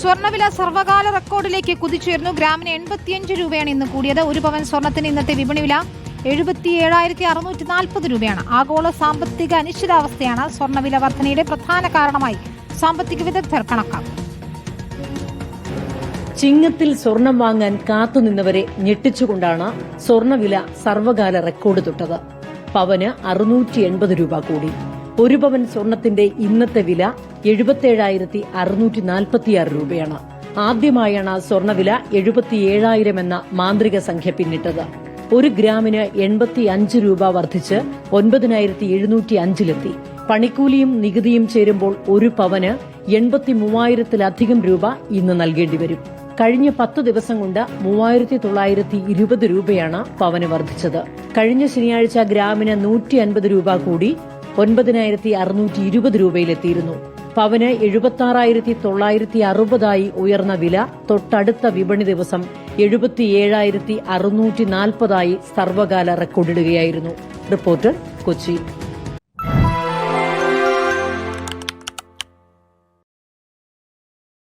സ്വർണവില സർവകാല റെക്കോർഡിലേക്ക് കുതിച്ചുയർന്നു ഗ്രാമിന് എൺപത്തിയഞ്ച് രൂപയാണ് ഇന്ന് കൂടിയത്. ഒരു പവൻ സ്വർണത്തിന് ഇന്നത്തെ വിപണി വില എഴുപത്തി ഏഴായിരത്തി അറുന്നൂറ്റി നാൽപ്പത് രൂപയാണ്. ആഗോള സാമ്പത്തിക അനിശ്ചിതാവസ്ഥയാണ് സ്വർണവില വർധനയുടെ പ്രധാന കാരണമായി സാമ്പത്തിക വിദഗ്ധർ കണക്കാക്കും. ചിങ്ങത്തിൽ സ്വർണം വാങ്ങാൻ കാത്തുനിന്നവരെ ഞെട്ടിച്ചുകൊണ്ടാണ് സ്വർണവില സർവകാല റെക്കോർഡ് തൊട്ടത്. പവന് അറുന്നൂറ്റി എൺപത് രൂപ കൂടി. ഒരു പവൻ സ്വർണത്തിന്റെ ഇന്നത്തെ വില എഴുപത്തിയേഴായിരത്തി അറുന്നൂറ്റി നാൽപ്പത്തിയാറ് രൂപയാണ്. ആദ്യമായാണ് സ്വർണവില എഴുപത്തിയേഴായിരം എന്ന മാന്ത്രിക സംഖ്യ പിന്നിട്ടത്. ഒരു ഗ്രാമിന് എൺപത്തി അഞ്ച് രൂപ വർദ്ധിച്ച് ഒൻപതിനായിരത്തി എഴുന്നൂറ്റി അഞ്ചിലെത്തി പണിക്കൂലിയും നികുതിയും ചേരുമ്പോൾ ഒരു പവന് എൺപത്തി മൂവായിരത്തിലധികം രൂപ ഇന്ന് നൽകേണ്ടി വരും. കഴിഞ്ഞ പത്ത് ദിവസം കൊണ്ട് മൂവായിരത്തി തൊള്ളായിരത്തി ഇരുപത് രൂപയാണ് പവന് വർദ്ധിച്ചത്. കഴിഞ്ഞ ശനിയാഴ്ച ഗ്രാമിന് നൂറ്റി അൻപത് രൂപ കൂടി ഒൻപതിനായിരത്തി അറുന്നൂറ്റി ഇരുപത് രൂപയിലെത്തിയിരുന്നു. പവന് എഴുപത്തി തൊള്ളായിരത്തി അറുപതായി ഉയർന്ന വില തൊട്ടടുത്ത വിപണി ദിവസം എഴുപത്തിയേഴായിരത്തി അറുന്നൂറ്റി നാൽപ്പതായി സർവകാല റെക്കോർഡിടുകയായിരുന്നു. റിപ്പോർട്ടർ കൊച്ചി.